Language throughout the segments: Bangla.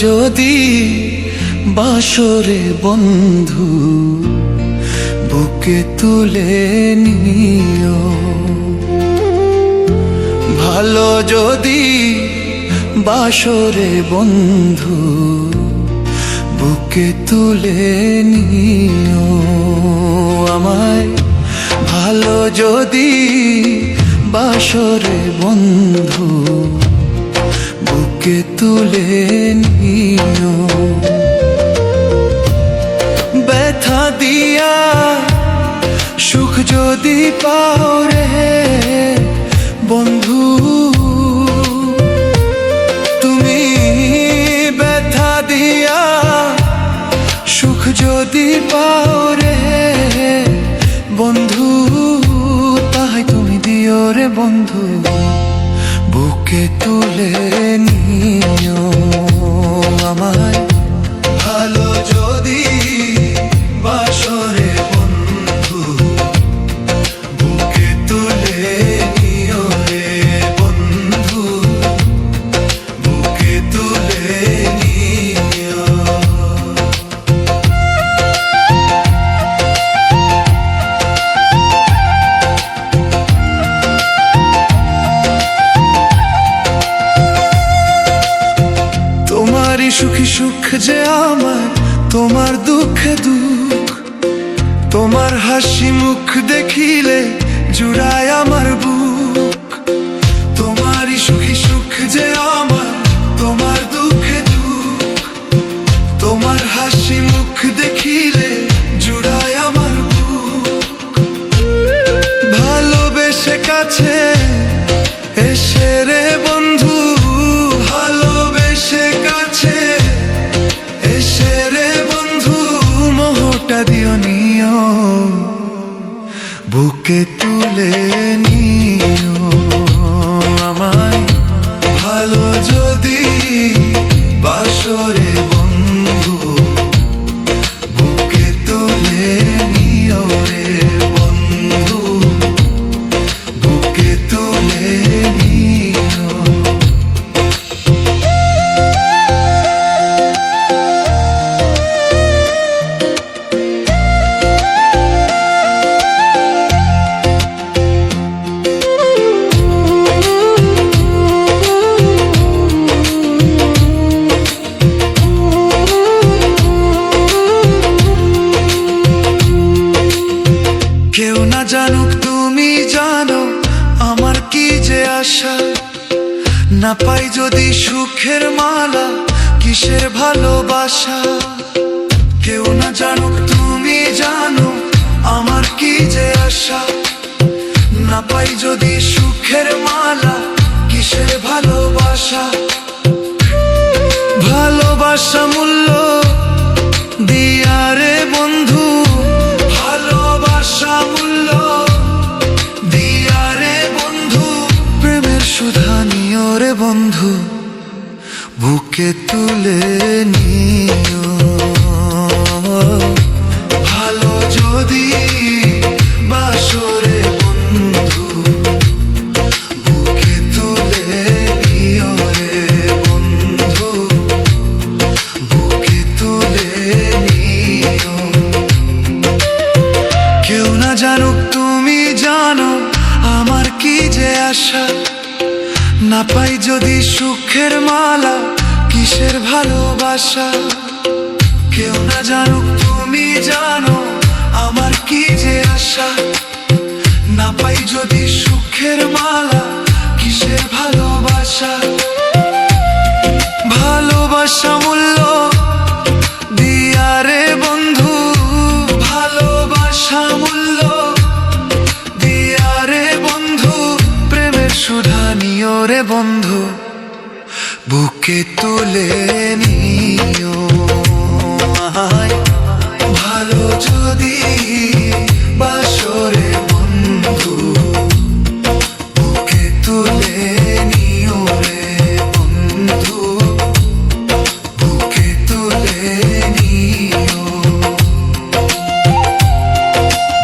যদি বাসরে বন্ধু বুকে তুলে নিও। ভালো যদি বাসরে বন্ধু বুকে তুলে নিও। আমায় ভালো যদি বাসরে বন্ধু বুকে তুলে নিও। ব্যথা দিয়া সুখ যদি পাও রে যে আমার তোমার দুঃখে দুঃখ, তোমার হাসি মুখ দেখিলে জুড়ায় আমার বুক। তোমারই সুখী সুখ যে আমার তোমার দুঃখে দুঃখ, তোমার হাসি মুখ দেখিলে জুড়ায় আমার বুক। ভালোবেসে কাছে এসে রে বুকে তুলে নিও জানুক তুমি জানো আমার কি যে আশা। না পাই যদি সুখের মালা, কিসের ভালোবাসা। কেউ না জানুক তুমি জানো আমার কি যে আশা। না পাই যদি সুখের মালা, কিসের ভালোবাসা। ভালোবাসা মূল্য বুকে তুলে নিও। ভালো যদি বাসরে বন্ধু, বুকে তুলে নিও রে বন্ধু, বুকে তুলে নিও। কেউ না জানুক তুমি জানো আমার কি যে আশা, না পাই যদি সুখের মালা কিসের ভালোবাসা? কেউ না জানুক তুমি জানো আমার কি যে আশা। না পাই যদি সুখের মালা, কিসের ভালোবাসা? বুকে তুলে নিও। আয়, ভালো যদি বাসরে বন্ধু, বুকে তুলে নিও রে বন্ধু, বুকে তুলে নিও।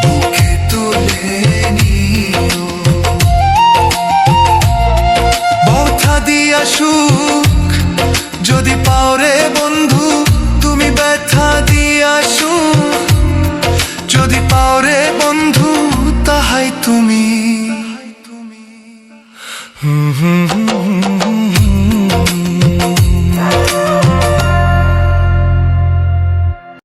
বুকে তুলে নিও। বথা দিয়া পাওরে বন্ধু তুমি ব্যথা দিয়াছু যদি পাওরে বন্ধু তাহাই তুমি।